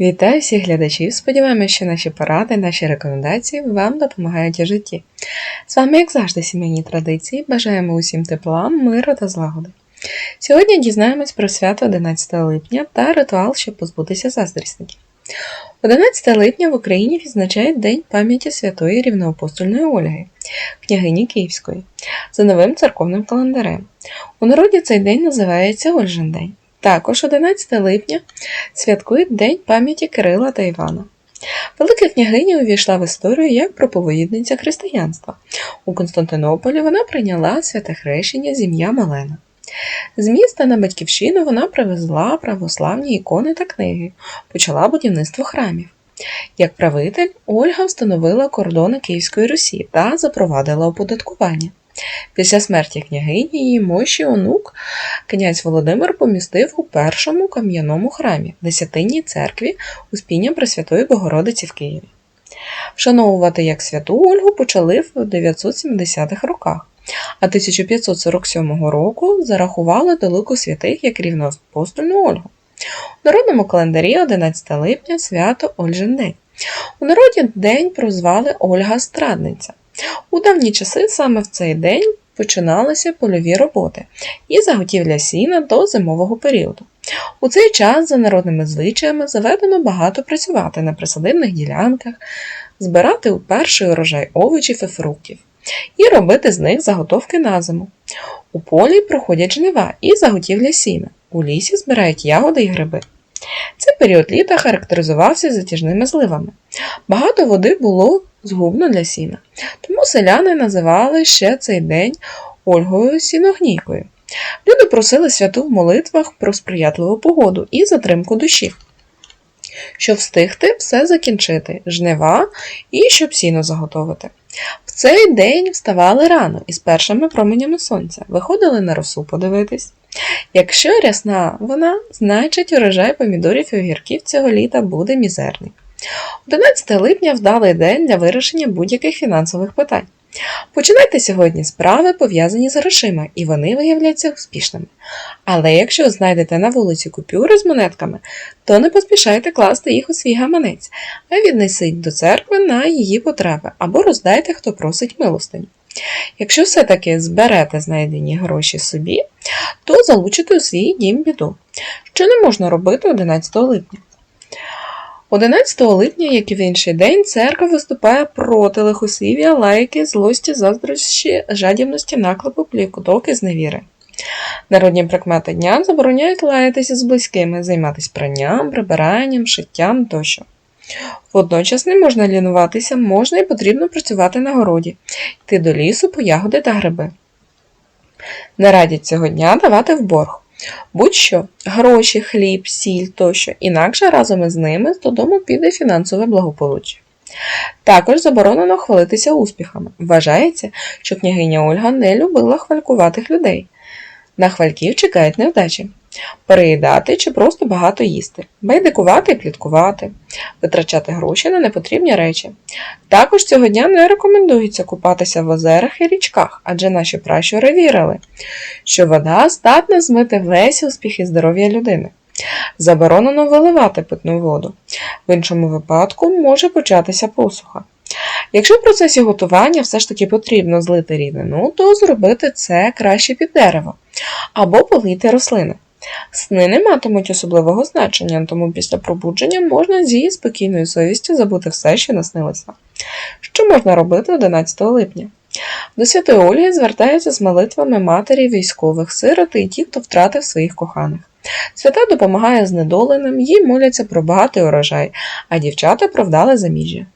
Вітаю всіх глядачів! Сподіваємося, що наші поради, наші рекомендації вам допомагають у житті. З вами, як завжди, сімейні традиції. Бажаємо усім тепла, миру та злагоди. Сьогодні дізнаємось про свято 11 липня та ритуал, щоб позбутися заздрісників. 11 липня в Україні відзначають День пам'яті святої рівноапостольної Ольги, княгині Київської, за новим церковним календарем. У народі цей день називається Ольжин день. Також 11 липня святкують День пам'яті Кирила та Івана. Велика княгиня увійшла в історію як проповідниця християнства. У Константинополі вона прийняла святе хрещення з ім'я Малена. З міста на батьківщину вона привезла православні ікони та книги, почала будівництво храмів. Як правитель, Ольга встановила кордони Київської Русі та запровадила оподаткування. Після смерті княгині її мощі онук князь Володимир помістив у першому кам'яному храмі Десятинній церкві Успіння Пресвятої Богородиці в Києві. Вшановувати як святу Ольгу почали в 970-х роках, а 1547 року зарахували до лику святих як рівноапостольну Ольгу. У народному календарі 11 липня свято Ольжин день. У народі день прозвали Ольга Страдниця. У давні часи саме в цей день починалися польові роботи і заготівля сіна до зимового періоду. У цей час, за народними звичаями, заведено багато працювати на присадибних ділянках, збирати у перший урожай овочів і фруктів і робити з них заготовки на зиму. У полі проходять жнива і заготівля сіна. У лісі збирають ягоди і гриби. Цей період літа характеризувався затяжними зливами. Багато води було згубно для сіна, тому селяни називали ще цей день Ольгою Сіногнійкою. Люди просили святу в молитвах про сприятливу погоду і затримку душі, щоб встигти все закінчити, жнива і щоб сіно заготовити. В цей день вставали рано із першими променями сонця, виходили на росу подивитись. Якщо рясна вона, значить урожай помідорів і огірків цього літа буде мізерний. 11 липня вдалий день для вирішення будь-яких фінансових питань. Починайте сьогодні справи, пов'язані з грошима, і вони виявляться успішними. Але якщо знайдете на вулиці купюри з монетками, то не поспішайте класти їх у свій гаманець, а віднесіть до церкви на її потреби або роздайте, хто просить милостиню. Якщо все-таки зберете знайдені гроші собі, то залучите у свій дім біду, що не можна робити 11 липня. 11 липня, як і в інший день, церква виступає проти лихослів'я, лайки, злості, заздрощі, жадібності, наклепу, плікоток зневіри. Народні прикмети дня забороняють лаятися з близькими, займатися пранням, прибиранням, шиттям тощо. Водночас не можна лінуватися, можна і потрібно працювати на городі, йти до лісу по ягоди та гриби. Не радять цього дня давати в борг. Будь-що гроші, хліб, сіль тощо, інакше разом із ними додому піде фінансове благополуччя. Також заборонено хвалитися успіхами. Вважається, що княгиня Ольга не любила хвалькуватих людей. На хвальків чекають невдачі. Переїдати чи просто багато їсти, байдикувати і пліткувати, витрачати гроші на непотрібні речі. Також цього дня не рекомендується купатися в озерах і річках, адже наші пращури вірили, що вода здатна змити весь успіх і здоров'я людини. Заборонено виливати питну воду. В іншому випадку може початися посуха. Якщо в процесі готування все ж таки потрібно злити рідину, то зробити це краще під дерево або полити рослини. Сни не матимуть особливого значення, тому після пробудження можна зі спокійною совістю забути все, що наснилося. Що можна робити 11 липня? До Святої Ольги звертаються з молитвами матері військових, сирот і ті, хто втратив своїх коханих. Свята допомагає знедоленим, їй моляться про багатий урожай, а дівчата про вдале заміжжя.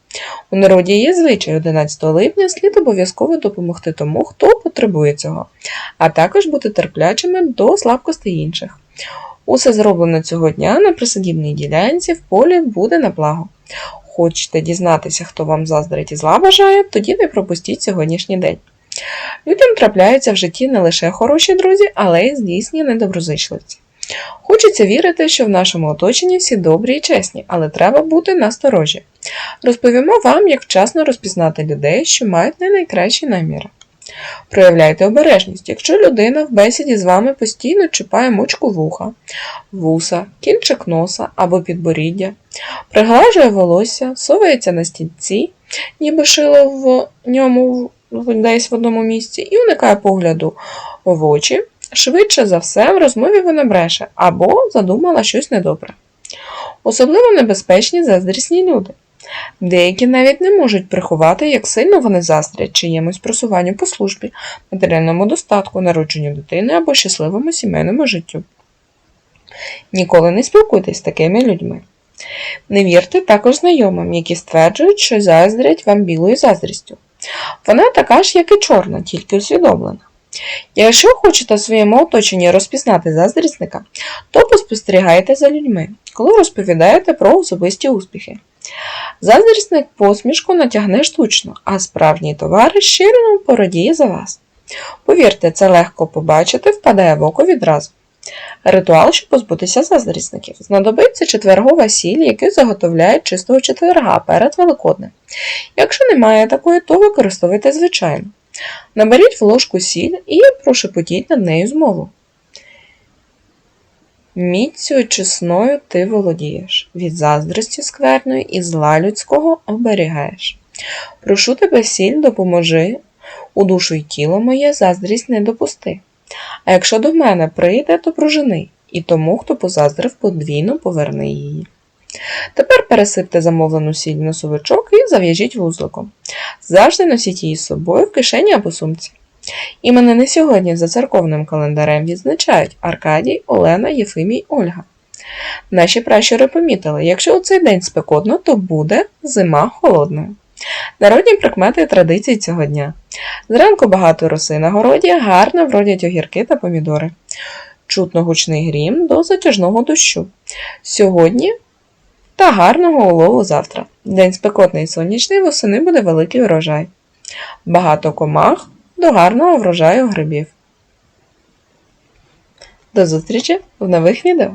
У народі є звичай 11 липня слід обов'язково допомогти тому, хто потребує цього, а також бути терплячими до слабкостей інших. Усе зроблено цього дня на присадібній ділянці в полі буде на благо. Хочете дізнатися, хто вам заздрить і зла бажає, тоді не пропустіть сьогоднішній день. Людям трапляються в житті не лише хороші друзі, але й здійсні недоброзичливці. Хочеться вірити, що в нашому оточенні всі добрі і чесні, але треба бути насторожі. Розповімо вам, як вчасно розпізнати людей, що мають не найкращі наміри. Проявляйте обережність, якщо людина в бесіді з вами постійно чіпає мочку вуха, вуса, кінчик носа або підборіддя, приглажує волосся, совається на стільці, ніби шило в ньому десь в одному місці, і уникає погляду в очі, швидше за все в розмові вона бреше або задумала щось недобре. Особливо небезпечні заздрісні люди. Деякі навіть не можуть приховати, як сильно вони заздрять чиємусь просуванню по службі, матеріальному достатку, народженню дитини або щасливому сімейному життю. Ніколи не спілкуйтесь з такими людьми. Не вірте також знайомим, які стверджують, що заздрять вам білою заздрістю. Вона така ж, як і чорна, тільки усвідомлена. Якщо хочете в своєму оточенні розпізнати заздрісника, то поспостерігайте за людьми, коли розповідаєте про особисті успіхи. Заздрісник посмішку натягне штучно, а справжній товариш щиро порадіє за вас. Повірте, це легко побачити, впадає в око відразу. Ритуал, щоб позбутися заздрісників. Знадобиться четвергова сіль, яку заготовляють чистого четверга перед Великоднем. Якщо немає такої, то використовуйте звичайну. Наберіть в ложку сіль і прошепотіть над нею змову. Міцю чесною ти володієш, від заздрості скверної і зла людського оберігаєш. Прошу тебе, сіль, допоможи, у душу й тіло моє заздрість не допусти. А якщо до мене прийде, то прожени, і тому, хто позаздрив, подвійно поверни її. Тепер пересипте замовлену сіль в носовичок і зав'яжіть вузликом. Завжди носіть її з собою в кишені або сумці. Іменини сьогодні за церковним календарем відзначають Аркадій, Олена, Єфимій, Ольга. Наші пращури помітили, якщо у цей день спекотно, то буде зима холодною. Народні прикмети і традиції цього дня. Зранку багато роси на городі, гарно вродять огірки та помідори. Чутно гучний грім до затяжного дощу. Сьогодні та гарного улову завтра. День спекотний і сонячний, восени буде великий урожай. Багато комах до гарного врожаю грибів. До зустрічі в нових відео!